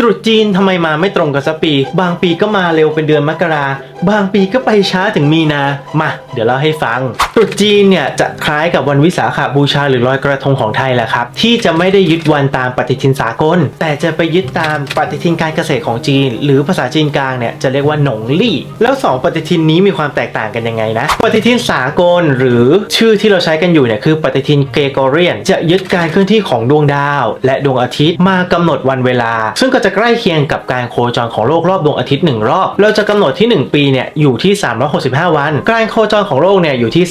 ตรุษจีนทำไมมาไม่ตรงกันสักปี บางปีก็มาเร็วเป็นเดือนมกรา บางปีก็ไปช้าถึงมีนา มา เดี๋ยวเล่าให้ฟัง ตรุษจีนเนี่ยจะคล้ายกับวันวิสาขบูชาหรือลอยกระทงของไทยแหละครับ ที่จะไม่ได้ยึดวันตามปฏิทินสากล แต่จะไปยึดตามปฏิทินการเกษตรของจีน หรือภาษาจีนกลางเนี่ยจะเรียกว่าหนงลี่ แล้วสองปฏิทินนี้มีความแตกต่างกันยังไงนะ ปฏิทินสากลหรือชื่อที่เราใช้กันอยู่เนี่ยคือ ปฏิทินเกรกอเรียน จะยึดการเคลื่อนที่ของดวงดาว และดวงอาทิตย์มากำหนดวันเวลา ซึ่งก็จะใกล้เคียงกับการโคจรของโลกรอบดวงอาทิตย์หนึ่งรอบ เราจะกำหนดที่ 1 ปีเนี่ยอยู่ที่ 365 วัน การโคจรของโลกเนี่ยอยู่ที่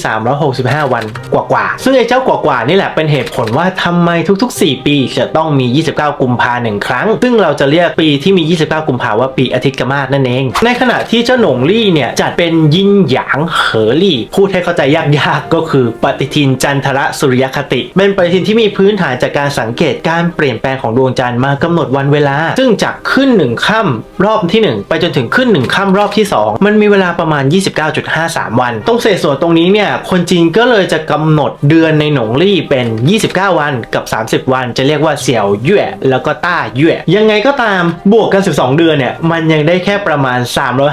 365 วันกว่าๆซึ่งไอ้เจ้ากว่าๆนี่แหละเป็นเหตุผลว่าทำไมทุก ๆ 4 ปีจะต้องมี 29 กุมภาหนึ่งครั้ง ซึ่งเราจะเรียกปีที่มี 29 กุมภาว่าปีอาทิตย์กมาศนั่นเอง ในขณะที่เจ้าหนงลี่เนี่ยจัดเป็นยินหยางเหอลี่ พูดให้เข้าใจยากๆก็คือปฏิทินจันทรสุริยคติ เป็นปฏิทินที่มีพื้นฐานจากการสังเกตการเปลี่ยนแปลงของดวงจันทร์มากำหนดวันเวลา ซึ่งจากขึ้นหนึ่งค่ำรอบที่ 1 ไปจนถึงขึ้นหนึ่งค่ำรอบที่ 2 มันมีเวลาประมาณ 29.53 วัน ตรงเศษส่วนตรงนี้เนี่ยคนจีนก็เลยจะกำหนดเดือนในหนงลี่เป็น 29 วันกับ 30 วัน จะเรียกว่าเสี่ยวเย่แล้วก็ต้าเย่ยังไงก็ตามบวกกัน 12 เดือนเนี่ยมันยังได้แค่ประมาณ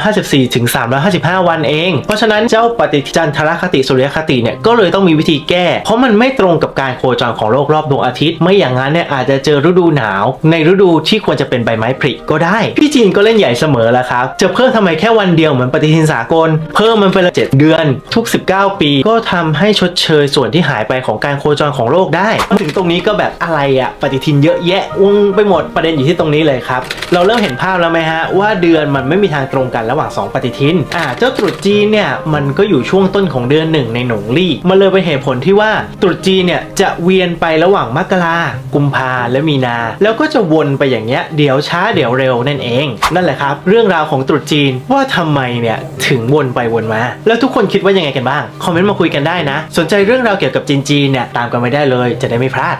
354ถึง355 วันเอง เพราะฉะนั้นเจ้าปฏิจันทรคติสุริยคติเนี่ยก็เลยต้องมีวิธีแก้ เพราะมันไม่ตรงกับการโคจรของโลกรอบดวงอาทิตย์ ไม่อย่างนั้นเนี่ยอาจจะเจอฤดูหนาว ในฤดูที่ควรจะเป็นใบไม้ผลิก็ได้ พี่จีนก็เล่นใหญ่เสมอแล้วครับ จะเพิ่มทำไมแค่วันเดียวเหมือนปฏิทินสากล เพิ่มมันไปละ7เดือนทุก 19 ปี ก็ทำให้ชดเชยส่วนที่หายไปของการโคจรของโลกได้มาถึงตรงนี้ก็แบบอะไรอะปฏิทินเยอะแยะวงไปหมดประเด็นอยู่ที่ตรงนี้เลยครับ เราเริ่มเห็นภาพแล้วไหมฮะว่าเดือนมันไม่มีทางตรงกันระหว่าง 2 ปฏิทินอ่าเจ้าตรุษจีนเนี่ยมันก็อยู่ช่วงต้นของเดือนหนึ่งในหนงลี่มันเลยเป็นเหตุผลที่ว่าตรุษจีนเนี่ยจะเวียนไประหว่างมกรากุมภาและมีนา แล้วก็จะวนไปอย่างเงี้ยเดี๋ยวยวช้าเดี๋ยวเร็วนั่นเอง นั่นแหละครับ เรื่องราวของตรุษจีนว่าทำไมเนี่ยถึงวนไปวนมา แล้วทุกคนคิดว่ายังไงกันบ้าง คอมเมนต์มาคุยกันได้นะ สนใจเรื่องราวเกี่ยวกับจีนจีนเนี่ยตามกันไม่ได้เลยจะได้ไม่พลาด